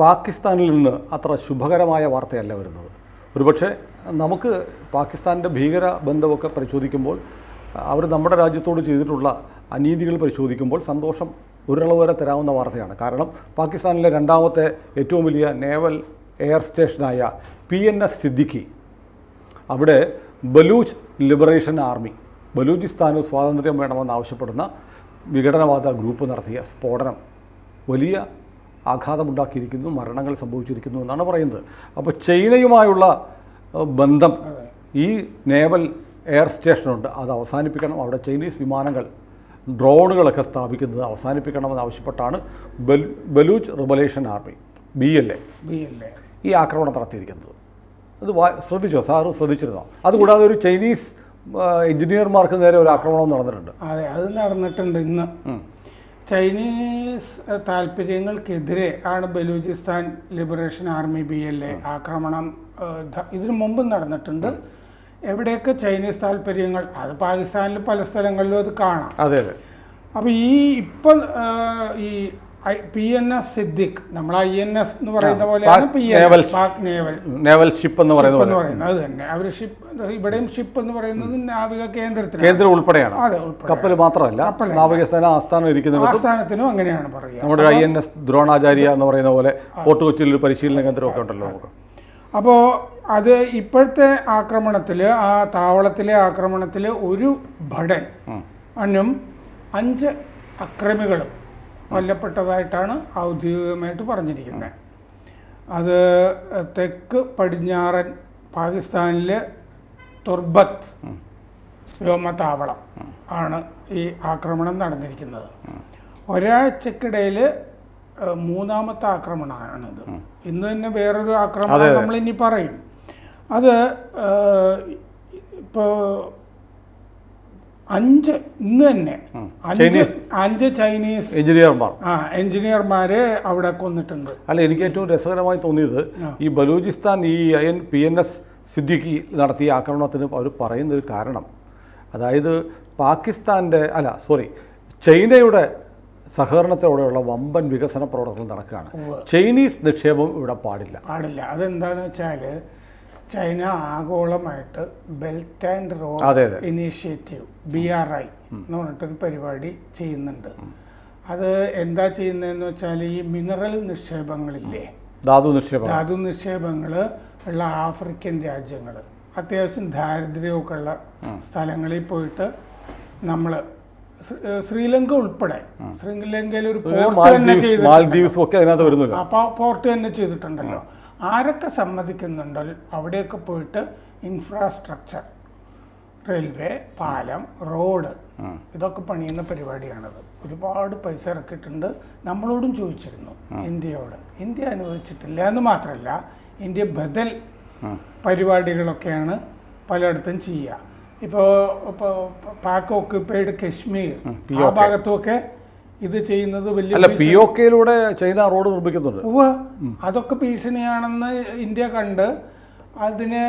പാകിസ്ഥാനിൽ നിന്ന് അത്ര ശുഭകരമായ വാർത്തയല്ല വരുന്നത്. ഒരുപക്ഷെ നമുക്ക് പാകിസ്ഥാന്റെ ഭീകര ബന്ധമൊക്കെ പരിശോധിക്കുമ്പോൾ അവർ നമ്മുടെ രാജ്യത്തോട് ചെയ്തിട്ടുള്ള അനീതികൾ പരിശോധിക്കുമ്പോൾ സന്തോഷം ഒരളവ് വരെ തരാവുന്ന വാർത്തയാണ്. കാരണം പാകിസ്ഥാനിലെ രണ്ടാമത്തെ ഏറ്റവും വലിയ നേവൽ എയർ സ്റ്റേഷനായ പി എൻ എസ് സിദ്ദിഖി അവിടെ ബലൂച്ച് ലിബറേഷൻ ആർമി ബലൂചിസ്ഥാന് സ്വാതന്ത്ര്യം വേണമെന്ന് ആവശ്യപ്പെടുന്ന വിഘടനവാദ ഗ്രൂപ്പ് നടത്തിയ സ്ഫോടനം വലിയ ആഘാതമുണ്ടാക്കിയിരിക്കുന്നു മരണങ്ങൾ സംഭവിച്ചിരിക്കുന്നു എന്നാണ് പറയുന്നത്. അപ്പോൾ ചൈനയുമായുള്ള ബന്ധം ഈ നേവൽ എയർ സ്റ്റേഷനുണ്ട്. അത് അവസാനിപ്പിക്കണം. അവിടെ ചൈനീസ് വിമാനങ്ങൾ ഡ്രോണുകളൊക്കെ സ്ഥാപിക്കുന്നത് അവസാനിപ്പിക്കണമെന്ന് ആവശ്യപ്പെട്ടാണ് ബൽ Baloch liberation army B L A. ഈ ആക്രമണം നടത്തിയിരിക്കുന്നത്. അത് വാ ശ്രദ്ധിച്ചോ? സാറ് ശ്രദ്ധിച്ചിരുന്നോ? അതുകൂടാതെ ഒരു ചൈനീസ് എഞ്ചിനീയർമാർക്ക് നേരെ ഒരു ആക്രമണം നടന്നിട്ടുണ്ട്. അതെ അത് നടന്നിട്ടുണ്ട് ഇന്ന്. ചൈനീസ് താല്പര്യങ്ങൾക്കെതിരെ ആണ് Balochistan liberation army B L A ആക്രമണം ഇതിനു മുമ്പ് നടന്നിട്ടുണ്ട്. എവിടെയൊക്കെ ചൈനീസ് താല്പര്യങ്ങൾ അത് പാകിസ്ഥാനിൽ പല സ്ഥലങ്ങളിലും അത് കാണാം. അതെ അതെ. അപ്പോൾ ഈ ഇപ്പം ഈ പി എൻ എസ് സിദ്ദിഖ്. നമ്മൾ ഐ എൻ എസ് എന്ന് പറയുന്ന പോലെയാണ് P naval. N Pak naval. Naval ship എന്ന് പറയുന്നത്. അത് തന്നെ. അവർ ഷിപ്പ് ഇവിടെയും ഷിപ്പ് എന്ന് പറയുന്നത് നാവിക കേന്ദ്രത്തിലാണ്. കേന്ദ്രം ഉൾപ്പെടെയാണ്. അതെ കപ്പൽ മാത്രമല്ല. നാവികസേന ആസ്ഥാനം ഇരിക്കുന്ന ആസ്ഥാനത്തിനും അങ്ങനെയാണ് പറയുക. നമ്മുടെ ഐ എൻ എസ് ദ്രോണാചാര്യ എന്ന് പറയുന്ന പോലെ ഫോർട്ട് കൊച്ചിയിൽ ഒരു പരിശീലന കേന്ദ്രമൊക്കെ ഉണ്ടല്ലോ നമുക്ക്. അപ്പോൾ അത് ഇപ്പോഴത്തെ ആക്രമണത്തിൽ ആ താവളത്തിലെ ആക്രമണത്തിൽ ഒരു ഭടൻ അന്നും അഞ്ച് അക്രമികളും കൊല്ലപ്പെട്ടതായിട്ടാണ് ഔദ്യോഗികമായിട്ട് പറഞ്ഞിരിക്കുന്നത്. അത് തെക്ക് പടിഞ്ഞാറൻ പാകിസ്ഥാനിലെ തുർബത്ത് വ്യോമത്താവളം ആണ് ഈ ആക്രമണം നടന്നിരിക്കുന്നത്. ഒരാഴ്ചക്കിടയിൽ മൂന്നാമത്തെ ആക്രമണമാണിത്. ഇന്ന് തന്നെ വേറൊരു ആക്രമണം നമ്മളിനി ഇനി പറയും. അത് ഇപ്പോൾ അഞ്ച് ഇന്ന് തന്നെ. അഞ്ച് അഞ്ച് ചൈനീസ്. എഞ്ചിനീയർമാർ. ആ എഞ്ചിനീയർമാരെ അവിടെ കൊന്നിട്ടുണ്ട്. അല്ല എനിക്ക് ഏറ്റവും രസകരമായി തോന്നിയത് ഈ ബലൂചിസ്ഥാൻ ഈ അയൻ N P N S Siddiqui നടത്തിയ ആക്രമണത്തിന് അവർ പറയുന്നൊരു കാരണം. അതായത് പാകിസ്ഥാന്റെ അല്ല സോറി ചൈനയുടെ സഹകരണത്തോടെയുള്ള വമ്പൻ വികസന പ്രവർത്തനങ്ങൾ നടക്കുകയാണ്. ചൈനീസ് നിക്ഷേപം ഇവിടെ പാടില്ല. പാടില്ല. അതെന്താണെന്ന് വെച്ചാൽ China ആഗോളമായിട്ട് belt and road. Initiative B R I എന്ന് പറഞ്ഞിട്ടൊരു പരിപാടി ചെയ്യുന്നുണ്ട്. അത് എന്താ ചെയ്യുന്നതെന്ന് വെച്ചാൽ ഈ മിനറൽ നിക്ഷേപങ്ങളില്ലേ? ധാതു നിക്ഷേപം ധാതു നിക്ഷേപങ്ങൾ ഉള്ള ആഫ്രിക്കൻ രാജ്യങ്ങൾ. അത്യാവശ്യം ദാരിദ്ര്യമൊക്കെ ഉള്ള സ്ഥലങ്ങളിൽ പോയിട്ട് നമ്മൾ ശ്രീലങ്ക ഉൾപ്പെടെ. ശ്രീലങ്കയിൽ ഒരു പോർട്ട് തന്നെ ചെയ്തിട്ടുണ്ട് അപ്പോൾ പോർട്ട് തന്നെ ചെയ്തിട്ടുണ്ടല്ലോ. ആരൊക്കെ സമ്മതിക്കുന്നുണ്ടോ അവിടെയൊക്കെ പോയിട്ട് ഇൻഫ്രാസ്ട്രക്ചർ റെയിൽവേ പാലം റോഡ് ഇതൊക്കെ പണിയുന്ന പരിപാടിയാണത്. ഒരുപാട് പൈസ ഇറക്കിയിട്ടുണ്ട്. നമ്മളോടും ചോദിച്ചിരുന്നു ഇന്ത്യയോട്. ഇന്ത്യ അനുവദിച്ചിട്ടില്ല എന്ന് മാത്രമല്ല ഇന്ത്യ ബദൽ പരിപാടികളൊക്കെയാണ് പലയിടത്തും ചെയ്യുക. ഇപ്പോൾ ഇപ്പോൾ പാക് ഓക്യുപ്പൈഡ് കശ്മീർ ആ ഭാഗത്തുമൊക്കെ ഇത് ചെയ്യുന്നത് വലിയ അല്ല പി ഒ കെയിലൂടെ ചൈന റോഡ് നിർമ്മിക്കുന്നുണ്ട്. അതൊക്കെ ഭീഷണിയാണെന്ന് ഇന്ത്യ കണ്ട് അതിന്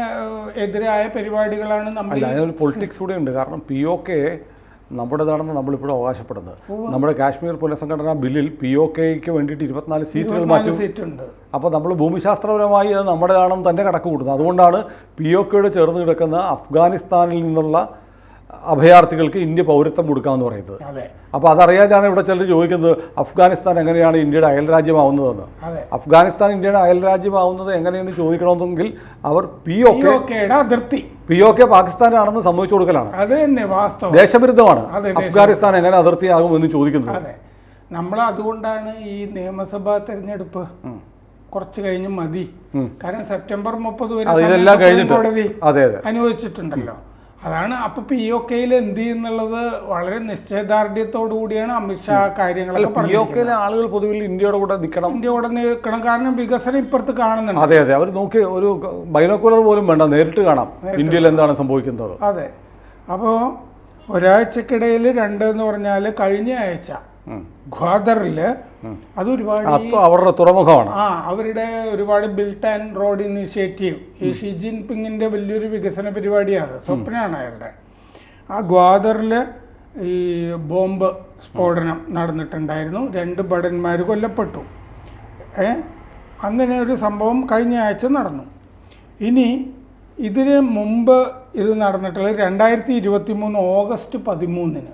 എതിരായ പരിപാടികളാണ് നമ്മൾ അതിനൊരു പൊളിറ്റിക്സ് കൂടെ ഉണ്ട്. കാരണം പി ഒ കെ നമ്മുടേതാണെന്ന് നമ്മളിപ്പോഴും അവകാശപ്പെടുന്നത്. നമ്മുടെ കാശ്മീർ പുനഃസംഘടനാ ബില്ലിൽ പി ഒ കെക്ക് വേണ്ടിയിട്ട് ഇരുപത്തിനാല് സീറ്റുകൾ മാറ്റി. സീറ്റുണ്ട്. അപ്പോൾ നമ്മൾ ഭൂമിശാസ്ത്രപരമായി അത് നമ്മുടേതാണെന്ന് തന്നെ കണക്ക് കൂട്ടുന്നത്. അതുകൊണ്ടാണ് പി ഒ കെയോട് ചേർന്ന് കിടക്കുന്ന അഫ്ഗാനിസ്ഥാനിൽ നിന്നുള്ള അഭയാർത്ഥികൾക്ക് ഇന്ത്യ പൗരത്വം കൊടുക്കാമെന്ന് പറയുന്നത്. അപ്പോൾ അതറിയാതെയാണ് ഇവിടെ ചിലർ ചോദിക്കുന്നത് അഫ്ഗാനിസ്ഥാൻ എങ്ങനെയാണ് ഇന്ത്യയുടെ അയൽരാജ്യമാവുന്നതെന്ന്? അതെ. അഫ്ഗാനിസ്ഥാൻ ഇന്ത്യയുടെ അയൽരാജ്യമാവുന്നത് എങ്ങനെയെന്ന് ചോദിക്കണമെന്നെങ്കിൽ അവർ പി ഒ കെ ഒക്കെയുടെ അതിർത്തി. പി ഒ കെ പാകിസ്ഥാനാണെന്ന് സമ്മതിച്ചു കൊടുക്കലാണ്. അത് തന്നെ വാസ്തവം. ദേശവിരുദ്ധമാണ്. അഫ്ഗാനിസ്ഥാൻ എങ്ങനെ അതിർത്തിയാകും എന്ന് ചോദിക്കുന്നത്. നമ്മൾ അതുകൊണ്ടാണ് ഈ നിയമസഭാ തെരഞ്ഞെടുപ്പ് കുറച്ച് കഴിഞ്ഞ് മതി. കാരണം സെപ്റ്റംബർ മുപ്പത് വരെ കോടതി അതെ അതെ. അനുവദിച്ചിട്ടുണ്ടല്ലോ. അതാണ്. അപ്പൊ പി ഒ കെയിൽ എന്ത് ചെയ്യുന്നുള്ളത്? വളരെ നിശ്ചയദാർഢ്യത്തോടു കൂടിയാണ് അമിത്ഷാ കാര്യങ്ങളൊക്കെ പി ഒ കെയിലെ ആളുകൾ പൊതുവിൽ ഇന്ത്യയുടെ കൂടെ നിൽക്കണം ഇന്ത്യ കൂടെ നിൽക്കണം. കാരണം വികസനം ഇപ്പുറത്ത് കാണുന്നുണ്ട്. അതെ അതെ. അവർ നോക്കി ഒരു ബൈനോക്കുലർ പോലും വേണ്ട. നേരിട്ട് കാണാം. ഇന്ത്യയിൽ എന്താണ് സംഭവിക്കുന്നത്? അതെ. അപ്പോൾ ഒരാഴ്ചക്കിടയിൽ രണ്ട് എന്ന് പറഞ്ഞാൽ കഴിഞ്ഞ ആഴ്ച ഗ്വാദറിൽ അത് ഒരുപാട് ഈ- അവരുടെ തുറമുഖമാണ്. ആ അവരുടെ ഒരുപാട് ബിൽറ്റ് ആൻഡ് റോഡ് ഇനീഷ്യേറ്റീവ് ഈ ഷി ജിൻപിങ്ങിന്റെ വലിയൊരു വികസന പരിപാടിയാണ് സ്വപ്നമാണ് അയാളുടെ. ആ ഗ്വാദറിൽ ഈ ബോംബ് സ്ഫോടനം നടന്നിട്ടുണ്ടായിരുന്നു. രണ്ട് ഭടന്മാർ കൊല്ലപ്പെട്ടു. ഏ? അങ്ങനെ ഒരു സംഭവം കഴിഞ്ഞ ആഴ്ച നടന്നു. ഇനി ഇതിന് മുമ്പ് ഇത് നടന്നിട്ടുള്ളത് രണ്ടായിരത്തി ഇരുപത്തി മൂന്ന് ഓഗസ്റ്റ് പതിമൂന്നിന്.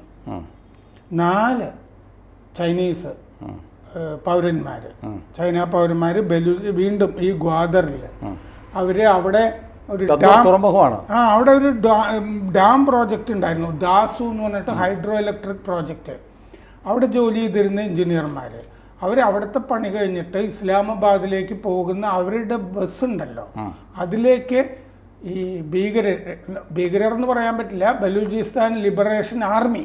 നാല് ചൈനീസ്. പൗരന്മാർ ചൈന പൗരന്മാർ ബലു വീണ്ടും ഈ ഗ്വാദറിൽ അവർ അവർ അവിടെ ഒരു ഡാം തുറമുഖമാണ്. ആ അവിടെ ഒരു ഡാം പ്രോജക്റ്റ് ഉണ്ടായിരുന്നു. ദാസു എന്ന് പറഞ്ഞിട്ട് ഹൈഡ്രോ ഇലക്ട്രിക് പ്രോജക്റ്റ്. അവിടെ ജോലി ചെയ്തിരുന്ന എഞ്ചിനീയർമാർ അവർ അവിടുത്തെ പണി കഴിഞ്ഞിട്ട് ഇസ്ലാമാബാദിലേക്ക് പോകുന്ന അവരുടെ ബസ് ഉണ്ടല്ലോ അതിലേക്ക് ഈ ഭീകരർ ഭീകരർ എന്ന് പറയാൻ പറ്റില്ല. ബലൂചിസ്ഥാൻ ലിബറേഷൻ ആർമി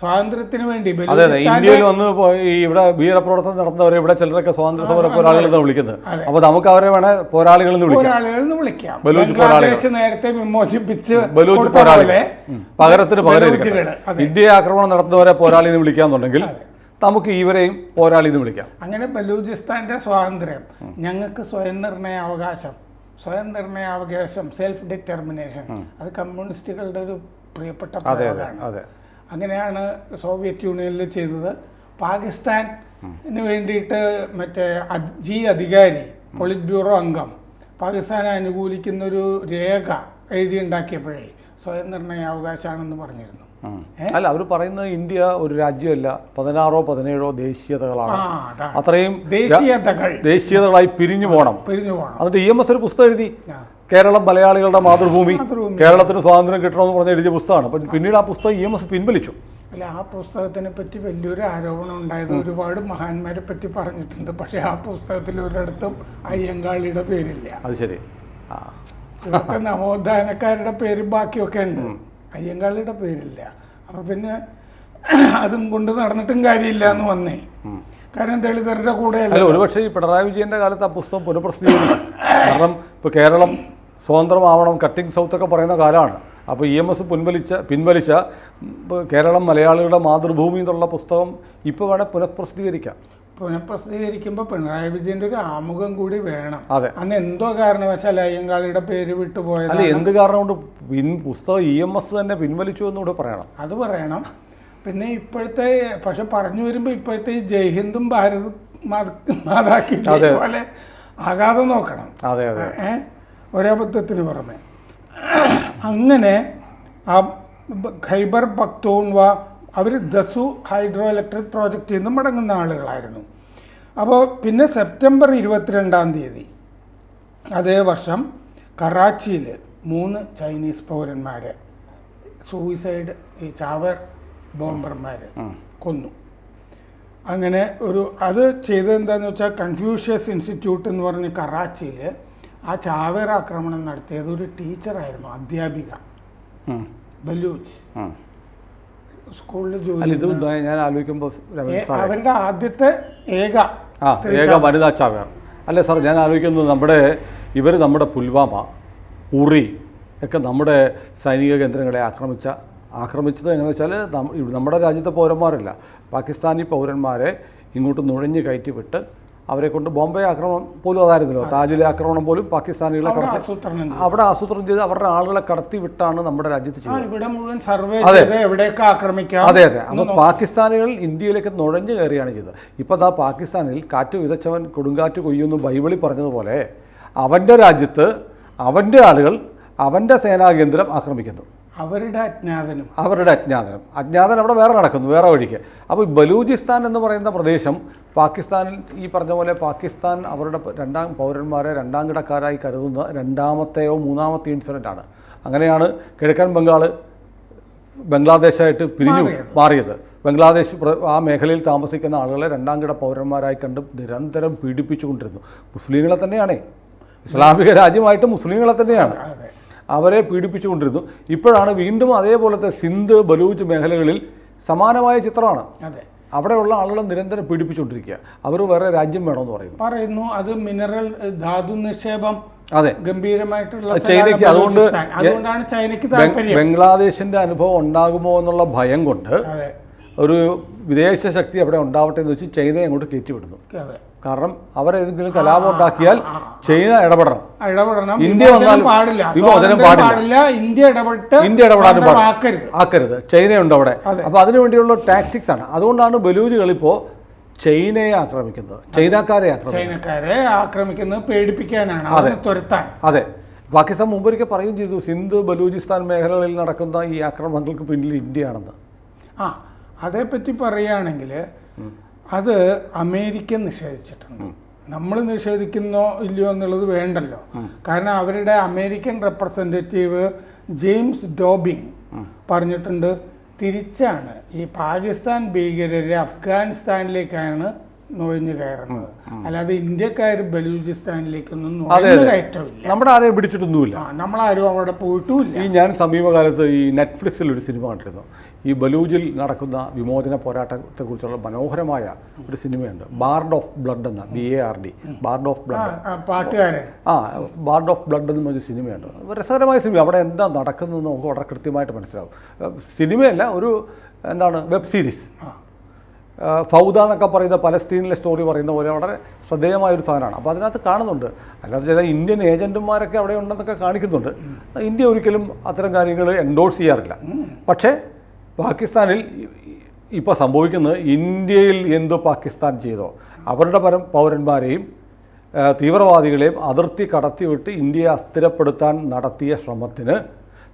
സ്വാതന്ത്ര്യത്തിന് വേണ്ടി ഇന്ത്യയിൽ വന്ന് ഇവിടെ ഭീകരപ്രവർത്തനം നടത്തുന്നവരെ ഇവിടെ ചിലരൊക്കെ സ്വാതന്ത്ര്യ സമര പോരാളികൾ എന്ന് വിളിക്കുന്നത്. അപ്പൊ നമുക്ക് അവരെ വേണേ പോരാളികൾ എന്ന് വിളിക്കാം. വിളിക്കാം. ബലൂച്ച് പോരാളികൾ. നേരത്തെ വിമോചിപ്പിച്ച് ബലൂച്ച് പോരാളികളെ. പകരത്തിന് പകരം ഇന്ത്യയെ ആക്രമണം നടത്തുന്നവരെ പോരാളി എന്ന് വിളിക്കാന്നുണ്ടെങ്കിൽ നമുക്ക് ഇവരെയും പോരാളി എന്ന് വിളിക്കാം. അങ്ങനെ ബലൂചിസ്ഥാന്റെ സ്വാതന്ത്ര്യം. ഞങ്ങൾക്ക് സ്വയം നിർണയ അവകാശം സ്വയം നിർണയാവകാശം സെൽഫ് ഡിറ്റർമിനേഷൻ അത് കമ്മ്യൂണിസ്റ്റുകളുടെ ഒരു പ്രിയപ്പെട്ട പ്രയോഗമാണ്. അങ്ങനെയാണ് സോവിയറ്റ് യൂണിയനിൽ ചെയ്തത്. പാകിസ്ഥാന് വേണ്ടിയിട്ട് മറ്റേ ജി അധികാരി പൊളിറ്റ് ബ്യൂറോ അംഗം പാകിസ്ഥാനെ അനുകൂലിക്കുന്നൊരു രേഖ എഴുതിയുണ്ടാക്കിയപ്പോഴേ സ്വയം നിർണയാവകാശമാണെന്ന് പറഞ്ഞിരുന്നു. അല്ല അവർ പറയുന്നത് ഇന്ത്യ ഒരു രാജ്യമല്ല. പതിനാറോ പതിനേഴോ ദേശീയതകളാണ്. അത്രയും ദേശീയതകൾ. ദേശീയതകളായി പിരിഞ്ഞു പോകണം പിരിഞ്ഞു പോകണം എന്നിട്ട് ഇ എം എസ് ഒരു പുസ്തകം എഴുതി. കേരളം മലയാളികളുടെ മാതൃഭൂമി. കേരളത്തിന് സ്വാതന്ത്ര്യം കിട്ടണമെന്ന് പറഞ്ഞ എഴുതിയ പുസ്തകമാണ്. അപ്പം പിന്നീട് ആ പുസ്തകം ഇ എം എസ് പിൻവലിച്ചു. അല്ല ആ പുസ്തകത്തിനെ പറ്റി വലിയൊരു ആരോപണം ഉണ്ടായത് ഒരുപാട് മഹാന്മാരെ പറ്റി പറഞ്ഞിട്ടുണ്ട്. പക്ഷെ ആ പുസ്തകത്തിൽ ഒരിടത്തും അയ്യങ്കാളിയുടെ പേരില്ല. അത് ശരി. നവോത്ഥാനക്കാരുടെ പേര് ബാക്കിയൊക്കെ ഉണ്ട്. അയ്യങ്കാളിയുടെ പേരില്ല. അപ്പൊ പിന്നെ അതും കൊണ്ട് നടന്നിട്ടും കാര്യമില്ല എന്ന് വന്നേ കാരണം ദളിതരുടെ കൂടെ അല്ല ഒരുപക്ഷെ ഈ പിണറായി വിജയന്റെ കാലത്ത് ആ പുസ്തകം പുനഃപ്രസിദ്ധീകരിക്കും കാരണം ഇപ്പോൾ കേരളം സ്വതന്ത്രമാവണം കട്ടിംഗ് സൗത്ത് ഒക്കെ പറയുന്ന കാലമാണ് അപ്പോൾ ഇ എം എസ് പിൻവലിച്ച പിൻവലിച്ച കേരളം മലയാളികളുടെ മാതൃഭൂമി എന്നുള്ള പുസ്തകം ഇപ്പോൾ വേണേൽ പുനഃപ്രസിദ്ധീകരിക്കാം. പുനഃപ്രസിദ്ധീകരിക്കുമ്പോൾ പിണറായി വിജയന്റെ ഒരു ആമുഖം കൂടി വേണം. അതെ. അന്ന് എന്തോ കാരണവശാൽ അയ്യങ്കാളിയുടെ പേര് വിട്ടുപോയത് അല്ല എന്ത് കാരണം കൊണ്ട് പിൻ പുസ്തകം ഇ എം എസ് തന്നെ പിൻവലിച്ചു എന്നുകൂടെ പറയണം. അത് പറയണം. പിന്നെ ഇപ്പോഴത്തെ പക്ഷെ പറഞ്ഞു വരുമ്പോൾ ഇപ്പോഴത്തെ ഈ ജയ്ഹിന്ദും ഭാരത് മാതാക്കി. പോലെ ആകാതെ നോക്കണം. അതെ അതെ. ഒരേ ഒരബദ്ധത്തിന് പുറമെ. അങ്ങനെ ആ ഖൈബർ ഖൈബർ പക്തൂൺവ അവർ ദസു ഹൈഡ്രോ ഇലക്ട്രിക് പ്രോജക്റ്റിൽ നിന്നും മടങ്ങുന്ന ആളുകളായിരുന്നു. അപ്പോൾ പിന്നെ സെപ്റ്റംബർ ഇരുപത്തിരണ്ടാം തീയതി അതേ വർഷം കറാച്ചിയിൽ മൂന്ന് ചൈനീസ് പൗരന്മാരെ സൂയിസൈഡ് ഈ ചാവർ ബോംബർമാർ കൊന്നു. അങ്ങനെ ഒരു അത് ചെയ്തത് എന്താണെന്ന് വെച്ചാൽ കൺഫ്യൂഷ്യസ് ഇൻസ്റ്റിറ്റ്യൂട്ട് എന്ന് പറഞ്ഞ് കറാച്ചിയിൽ ആ ചാവേർ ആക്രമണം നടത്തിയത് ഒരു ടീച്ചറായിരുന്നു അധ്യാപിക. ബലൂച്ച്. സ്കൂളിൽ അല്ല ജോലി ഇത് ഞാൻ ആലോചിക്കുമ്പോൾ രമേശ് സാറേ അവരുടെ ആദ്യത്തെ ഏക ആ ഏക. വനിതാ ചാവേർ അല്ലേ സാർ ഞാൻ ആലോചിക്കുന്നത് നമ്മുടെ ഇവർ നമ്മുടെ പുൽവാമ ഉറി ഒക്കെ നമ്മുടെ സൈനിക കേന്ദ്രങ്ങളെ ആക്രമിച്ച ആക്രമിച്ചത് എങ്ങനെ വെച്ചാൽ നമ്മുടെ രാജ്യത്തെ പൗരന്മാരല്ല പാകിസ്ഥാനി പൗരന്മാരെ ഇങ്ങോട്ട് നുഴഞ്ഞു കയറ്റി വിട്ട് അവരെ കൊണ്ട് ബോംബെ ആക്രമണം പോലും അതായിരുന്നല്ലോ. താജുലെ ആക്രമണം പോലും പാകിസ്ഥാനികളെ കടത്തി അവിടെ ആസൂത്രണം ചെയ്ത് അവരുടെ ആളുകളെ കടത്തി വിട്ടാണ് നമ്മുടെ രാജ്യത്ത് ചെയ്യുന്നത്. ഇവിടെ മുഴുവൻ സർവേ അതെ. എവിടെയൊക്കെ ആക്രമിക്കാം അതെ അതെ. അപ്പോൾ പാകിസ്ഥാനികൾ ഇന്ത്യയിലേക്ക് നുഴഞ്ഞു കയറിയാണ് ചെയ്തത്. ഇപ്പോൾ ദാ പാകിസ്ഥാനിൽ കാറ്റ് വിതച്ചവൻ കൊടുങ്കാറ്റ് കൊയ്യുന്നു ബൈബിളിൽ പറഞ്ഞതുപോലെ അവന്റെ രാജ്യത്ത് അവന്റെ ആളുകൾ അവന്റെ സേനാകേന്ദ്രം ആക്രമിക്കുന്നു. അവരുടെ അജ്ഞാതനും. അവരുടെ അജ്ഞാതനം. അജ്ഞാതൻ അവിടെ വേറെ നടക്കുന്നു വേറെ വഴിക്ക്. അപ്പോൾ ബലൂചിസ്ഥാൻ എന്ന് പറയുന്ന പ്രദേശം പാകിസ്ഥാനിൽ ഈ പറഞ്ഞ പോലെ പാകിസ്ഥാൻ അവരുടെ രണ്ടാം പൗരന്മാരെ രണ്ടാം കിടക്കാരായി കരുതുന്ന രണ്ടാമത്തെയോ മൂന്നാമത്തെ ഇൻസിഡന്റ് ആണ്. അങ്ങനെയാണ് കിഴക്കൻ ബംഗാൾ ബംഗ്ലാദേശായിട്ട് പിരിഞ്ഞു മാറിയത്. ബംഗ്ലാദേശ് ആ മേഖലയിൽ താമസിക്കുന്ന ആളുകളെ രണ്ടാം കിട പൗരന്മാരായി കണ്ട് നിരന്തരം പീഡിപ്പിച്ചുകൊണ്ടിരുന്നു. മുസ്ലിങ്ങളെ തന്നെയാണേ. ഇസ്ലാമിക രാജ്യമായിട്ട് മുസ്ലിങ്ങളെ തന്നെയാണ്. അവരെ പീഡിപ്പിച്ചുകൊണ്ടിരുന്നു. ഇപ്പോഴാണ് വീണ്ടും അതേപോലത്തെ സിന്ധ് ബലൂച്ച് മേഖലകളിൽ സമാനമായ ചിത്രമാണ്. അതെ. അവിടെയുള്ള ആളുകളെ നിരന്തരം പീഡിപ്പിച്ചുകൊണ്ടിരിക്കുക. അവർ വേറെ രാജ്യം വേണമെന്ന് പറയുന്നു. പറയുന്നു അത് മിനറൽ ധാതു നിക്ഷേപം അതെ. ഗംഭീരമായിട്ടുള്ള ചൈനയ്ക്ക് അതുകൊണ്ട് അതുകൊണ്ടാണ് ചൈനയ്ക്ക് ബംഗ്- ബംഗ്ലാദേശിന്റെ അനുഭവം ഉണ്ടാകുമോ എന്നുള്ള ഭയം കൊണ്ട് ഒരു വിദേശ ശക്തി അവിടെ ഉണ്ടാവട്ടെ എന്ന് വെച്ച് ചൈനയെ അങ്ങോട്ട് കയറ്റിവിടുന്നു. അതെ. കാരണം അവരെന്തെങ്കിലും കലാപം ഉണ്ടാക്കിയാൽ ചൈന ഇടപെടണം. ഇടപെടണം. ഇന്ത്യ വന്നാലും പാടില്ല. വിമോചനം പാടില്ല. ഇന്ത്യ ഇടപെട്ട് ഇന്ത്യ ഇടപെടാനും പാടില്ല. ആക്കരുത്. ചൈനയുണ്ട് അവിടെ. അപ്പൊ അപ്പോൾ അതിനു വേണ്ടിയുള്ള ടാക്ടിക്സ് ആണ്. അതുകൊണ്ടാണ് ബലൂജുകൾ ഇപ്പോൾ ചൈനയെ ആക്രമിക്കുന്നത്. ചൈനക്കാരെ ആക്രമിക്കുന്നത്. ചൈനക്കാരെ ആക്രമിക്കുന്നത് പേടിപ്പിക്കാനാണ്. അതെ. തുരത്താൻ അതെ. പാകിസ്ഥാൻ മുമ്പൊരിക്കൽ പറയുകയും ചെയ്തു സിന്ധ് ബലൂചിസ്ഥാൻ മേഖലകളിൽ നടക്കുന്ന ഈ ആക്രമണങ്ങൾക്ക് പിന്നിൽ ഇന്ത്യയാണെന്ന്. ആ അതേപ്പറ്റി പറയുകയാണെങ്കിൽ അത് അമേരിക്ക നിഷേധിച്ചിട്ടുണ്ട്. നമ്മൾ നിഷേധിക്കുന്നോ ഇല്ലയോ എന്നുള്ളത് വേണ്ടല്ലോ. കാരണം അവരുടെ അമേരിക്കൻ റെപ്രസെന്റേറ്റീവ് ജെയിംസ് ഡോബിങ് പറഞ്ഞിട്ടുണ്ട് തിരിച്ചാണ്. ഈ പാകിസ്ഥാൻ ഭീകരരെ അഫ്ഗാനിസ്ഥാനിലേക്കാണ് നുഴഞ്ഞു കയറുന്നത്. അല്ലാതെ ഇന്ത്യക്കാർ ബലൂചിസ്ഥാനിലേക്കൊന്നും നുഴഞ്ഞു കയറ്റമില്ല. നമ്മുടെ ആരെയും പിടിച്ചിട്ടൊന്നുമില്ല. നമ്മളാരും അവിടെ പോയിട്ടുമില്ല. ഈ ഞാൻ സമീപകാലത്ത് ഈ നെറ്റ്ഫ്ലിക്സിൽ ഒരു സിനിമ കണ്ടിരുന്നു. ഈ ബലൂജിൽ നടക്കുന്ന വിമോചന പോരാട്ടത്തെക്കുറിച്ചുള്ള മനോഹരമായ ഒരു സിനിമയുണ്ട്. ബാർഡ് ഓഫ് ബ്ലഡ് എന്ന B A R D bard of blood. ആ, പാട്ടുകാരൻ. ആ ബാർഡ് ഓഫ് ബ്ലഡ് എന്ന് പറഞ്ഞ സിനിമയുണ്ട്. രസകരമായ സിനിമ. അവിടെ എന്താ നടക്കുന്നതെന്ന് നമുക്ക് വളരെ കൃത്യമായിട്ട് മനസ്സിലാവും. സിനിമയല്ല ഒരു എന്താണ് വെബ് സീരീസ്. ഫൗദ എന്നൊക്കെ പറയുന്ന പലസ്തീനിലെ സ്റ്റോറി പറയുന്ന പോലെ വളരെ ശ്രദ്ധേയമായ ഒരു സാധനമാണ്. അപ്പോൾ അതിനകത്ത് കാണുന്നുണ്ട്. അല്ലാതെ ചില ഇന്ത്യൻ ഏജന്റുമാരൊക്കെ അവിടെ ഉണ്ടെന്നൊക്കെ കാണിക്കുന്നുണ്ട്. ഇന്ത്യ ഒരിക്കലും അത്തരം കാര്യങ്ങൾ എൻഡോഴ്സ് ചെയ്യാറില്ല. പക്ഷേ പാകിസ്ഥാനിൽ ഇപ്പോൾ സംഭവിക്കുന്നത് ഇന്ത്യയിൽ എന്തോ പാകിസ്ഥാൻ ചെയ്തോ അവരുടെ പരം പൗരന്മാരെയും തീവ്രവാദികളെയും അതിർത്തി കടത്തിവിട്ട് ഇന്ത്യയെ അസ്ഥിരപ്പെടുത്താൻ നടത്തിയ ശ്രമത്തിന്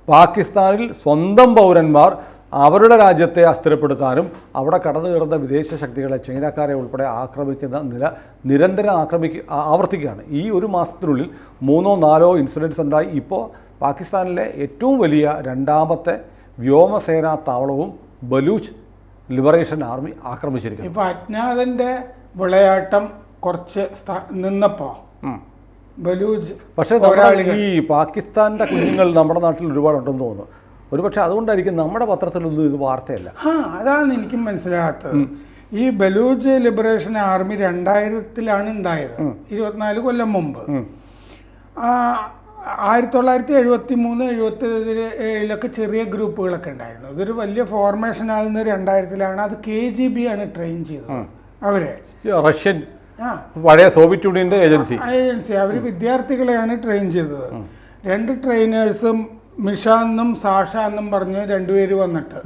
പാകിസ്ഥാനിൽ സ്വന്തം പൗരന്മാർ അവരുടെ രാജ്യത്തെ അസ്ഥിരപ്പെടുത്താനും അവിടെ കടന്നു കയറുന്ന വിദേശ ശക്തികളെ ചൈനക്കാരെ ഉൾപ്പെടെ ആക്രമിക്കുന്ന നില നിരന്തരം ആക്രമിക്കുക ആവർത്തിക്കുകയാണ്. ഈ ഒരു മാസത്തിനുള്ളിൽ മൂന്നോ നാലോ ഇൻസിഡന്റ്സ് ഉണ്ടായി. ഇപ്പോൾ പാകിസ്ഥാനിലെ ഏറ്റവും വലിയ രണ്ടാമത്തെ വ്യോമസേനാ താവളവും ബലൂച്ച് ലിബറേഷൻ ആർമി ആക്രമിച്ചിരിക്കുന്നു. ഇപ്പോൾ അജ്ഞാതന്റെ വിളയാട്ടം കുറച്ച് നിന്നപ്പോൾ ബലൂജ് പക്ഷേ ഈ പാകിസ്ഥാന്റെ കുഞ്ഞുങ്ങൾ നമ്മുടെ നാട്ടിൽ ഒരുപാടുണ്ടെന്ന് തോന്നുന്നു. ഒരുപക്ഷെ അതുകൊണ്ടായിരിക്കും നമ്മുടെ പത്രത്തിലൊന്നും ഇത് വാർത്തയല്ല. ആ അതാണ് എനിക്കും മനസ്സിലാകാത്തത്. ഈ ബലൂജ് ലിബറേഷൻ ആർമി രണ്ടായിരത്തിലാണ് ഉണ്ടായത്. ഇരുപത്തിനാല് കൊല്ലം മുമ്പ്. ആ, ആയിരത്തി തൊള്ളായിരത്തി എഴുപത്തി മൂന്ന് എഴുപത്തി ഏഴിലൊക്കെ ചെറിയ ഗ്രൂപ്പുകളൊക്കെ ഉണ്ടായിരുന്നു. ഇതൊരു വലിയ ഫോർമേഷൻ ആകുന്ന രണ്ടായിരത്തിലാണ് അത് കെ ജി ബി ആണ് ട്രെയിൻ ചെയ്തത്. അവരെ. റഷ്യൻ പഴയ സോവിയറ്റ് യൂണിയന്റെ ഏജൻസി. ഏജൻസി. അവർ വിദ്യാർത്ഥികളെയാണ് ട്രെയിൻ ചെയ്തത്. രണ്ട് ട്രെയിനേഴ്സും മിഷ എന്നും സാഷ എന്നും പറഞ്ഞ് രണ്ടുപേര് വന്നിട്ട്.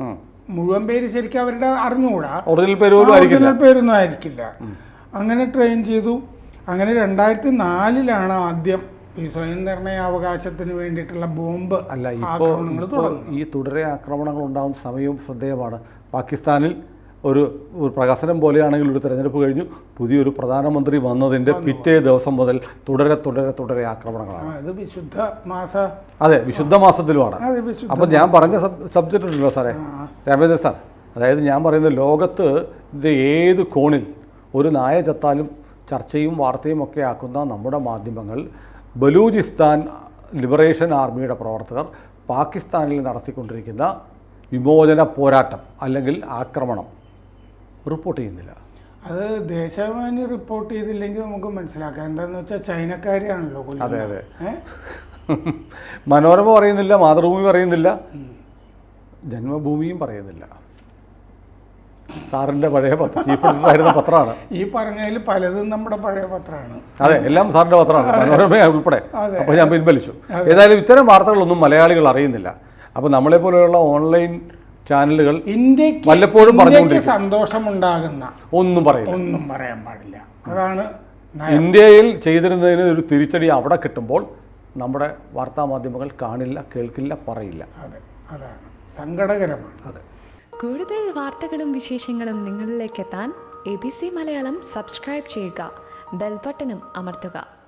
മുഴുവൻ പേര് ശരിക്കും അവരുടെ അറിഞ്ഞുകൂടാ. ഒറിജിനൽ ഒറിജിനൽ പേരൊന്നും ആയിരിക്കില്ല. അങ്ങനെ ട്രെയിൻ ചെയ്തു. അങ്ങനെ രണ്ടായിരത്തി നാലിലാണ് ആദ്യം ഈ സ്വയം നിർണയ അവകാശത്തിന് വേണ്ടിയിട്ടുള്ള ബോംബ് അല്ല ആക്രമണങ്ങൾ ഈ തുടരെ ആക്രമണങ്ങൾ ഉണ്ടാകുന്ന സമയവും ശ്രദ്ധേയമാണ്. പാകിസ്ഥാനിൽ ഒരു ഒരു പ്രഹസനം പോലെയാണെങ്കിൽ ഒരു തെരഞ്ഞെടുപ്പ് കഴിഞ്ഞു. പുതിയൊരു പ്രധാനമന്ത്രി വന്നതിന്റെ പിറ്റേ ദിവസം മുതൽ തുടരെ തുടരെ തുടരെ ആക്രമണങ്ങളാണ്. ഇത് വിശുദ്ധ മാസ. അതെ വിശുദ്ധ മാസത്തിലുമാണ്. അപ്പം ഞാൻ പറഞ്ഞ സബ്ജക്റ്റ് ഉണ്ടല്ലോ സാറേ. രാമേന്ദ്ര സാർ അതായത് ഞാൻ പറയുന്നത് ലോകത്ത് ഏത് കോണിൽ ഒരു നായ ചത്താലും ചർച്ചയും വാർത്തയും ഒക്കെ ആക്കുന്ന നമ്മുടെ മാധ്യമങ്ങൾ ബലൂചിസ്ഥാൻ ലിബറേഷൻ ആർമിയുടെ പ്രവർത്തകർ പാകിസ്ഥാനിൽ നടത്തിക്കൊണ്ടിരിക്കുന്ന വിമോചന പോരാട്ടം അല്ലെങ്കിൽ ആക്രമണം. റിപ്പോർട്ട് ചെയ്യുന്നില്ല. അത് ദേശാഭിമാനി റിപ്പോർട്ട് ചെയ്തില്ലെങ്കിൽ നമുക്ക് മനസ്സിലാക്കാം. എന്താന്ന് വെച്ചാൽ ചൈനക്കാരിയാണല്ലോ അതെ, അതെ. മനോരമ പറയുന്നില്ല മാതൃഭൂമി പറയുന്നില്ല. ജന്മഭൂമിയും പറയുന്നില്ല. സാറിന്റെ പഴയ പത്രം പത്രമാണ്. ഈ പറഞ്ഞതിൽ പലതും നമ്മുടെ പഴയ പത്രമാണ്. അതെ എല്ലാം സാറിന്റെ പത്രമാണ് മനോരമ ഉൾപ്പെടെ. അപ്പോൾ ഞാൻ പിൻവലിച്ചു. ഏതായാലും ഇത്തരം വാർത്തകളൊന്നും മലയാളികൾ അറിയുന്നില്ല. അപ്പോൾ നമ്മളെ പോലെയുള്ള ഓൺലൈൻ ചാനലുകൾ ഇന്ത്യയ്ക്ക് വല്ലപ്പോഴും പറഞ്ഞുകൊണ്ടിരിക്കും. സന്തോഷമുണ്ടാകുന്ന ഒന്നും പറയില്ല. ഒന്നും പറയാൻ പാടില്ല. അതാണ് ഇന്ത്യയിൽ ചെയ്തിരുന്നതിന് ഒരു തിരിച്ചടി അവിടെ കിട്ടുമ്പോൾ നമ്മുടെ വാർത്താ മാധ്യമങ്ങൾ കാണില്ല കേൾക്കില്ല പറയില്ല. അതെ അതാണ്. സങ്കടകരമാണ്. അതെ. കൂടുതൽ വാർത്തകളും വിശേഷങ്ങളും നിങ്ങളിലേക്ക് എത്താൻ A B C Malayalam subscribe ചെയ്യുക. ബെൽബട്ടനും അമർത്തുക.